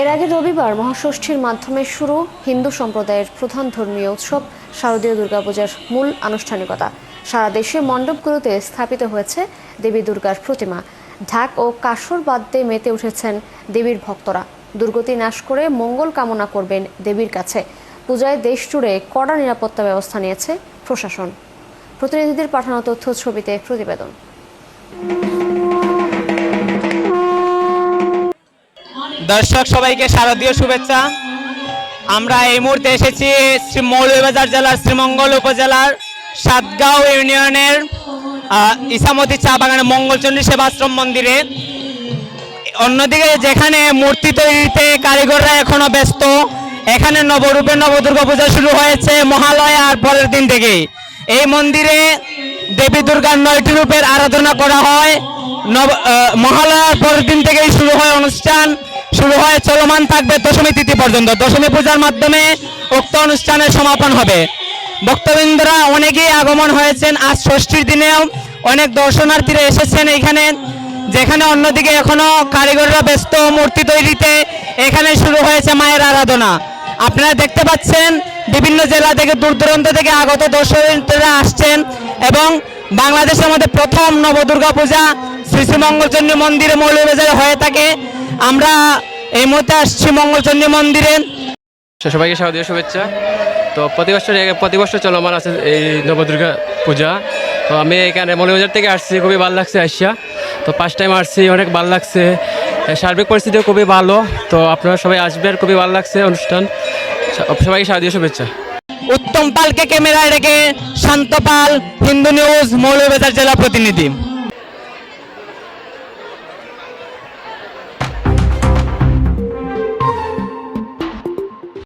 এর আগে রবিবার মহাষষ্ঠীর মাধ্যমে শুরু হিন্দু সম্প্রদায়ের প্রধান ধর্মীয় উৎসব শারদীয় দুর্গাপূজার মূল আনুষ্ঠানিকতা। সারা দেশে মণ্ডপগুলোতে স্থাপিত হয়েছে দেবী দুর্গার প্রতিমা। ঢাক ও কাসর বাদ্যে মেতে উঠেছেন দেবীর ভক্তরা। দুর্গতি নাশ করে মঙ্গল কামনা করবেন দেবীর কাছে। পূজায় দেশ জুড়ে কড়া নিরাপত্তা ব্যবস্থা নিয়েছে প্রশাসন। প্রতিনিধিদের পাঠানো তথ্য ছবিতে প্রতিবেদন। দর্শক সবাইকে শারদীয় শুভেচ্ছা। আমরা এই মুহূর্তে এসেছি শ্রী মৌলভীবাজার জেলার শ্রীমঙ্গল উপজেলার সাতগাঁও ইউনিয়নের ইসামতি চা বাগানের মঙ্গলচন্ডী সেবাশ্রম মন্দিরে। অন্যদিকে যেখানে মূর্তি তৈরিতে কারিগররা এখনও ব্যস্ত, এখানে নবরূপে নবদুর্গা পূজা শুরু হয়েছে মহালয়া আর পরের দিন থেকেই। এই মন্দিরে দেবী দুর্গার নয়টি রূপের আরাধনা করা হয়। নব মহালয়ার পরের দিন থেকেই শুরু হয় অনুষ্ঠান। শুরু হয় চলমান থাকবে দশমী তিথি পর্যন্ত। দশমী পূজার মাধ্যমে উক্ত অনুষ্ঠানের সমাপন হবে। ভক্তবৃন্দরা অনেকেই আগমন হয়েছেন। আজ ষষ্ঠীর দিনেও অনেক দর্শনার্থীরা এসেছেন এখানে। যেখানে অন্যদিকে এখনও কারিগররা ব্যস্ত। মূর্তি তৈরিতে এখানে শুরু হয়েছে মায়ের আরাধনা। আপনারা দেখতে পাচ্ছেন, বিভিন্ন জেলা থেকে, দূর দূরান্ত থেকে আগত দর্শনার্থীরা আসছেন এবং বাংলাদেশের মধ্যে প্রথম নবদুর্গা পূজা শ্রী শ্রী মঙ্গলচন্ডী মন্দিরে মৌলভীবাজারে হয়ে থাকে। আমরা এই মুহূর্তে আসছি মঙ্গলচন্ডী মন্দিরে। সবাইকে শারদীয় শুভেচ্ছা। তো প্রতি বছর প্রতি বছর চলমান আছে এই নবদুর্গা পূজা। তো আমি এখানে মৌলবাজার থেকে আসছি খুবই ভালো লাগছে আসিয়া। তো ফার্স্ট টাইম আসছি অনেক ভালো লাগছে। সার্বিক পরিস্থিতিও খুবই ভালো। তো আপনারা সবাই আসবেন খুবই ভালো লাগছে অনুষ্ঠান। সবাইকে শারদীয় শুভেচ্ছা। উত্তম পালকে ক্যামেরায় রেখে শান্ত পাল হিন্দু নিউজ মৌলভীবাজার জেলা প্রতিনিধি।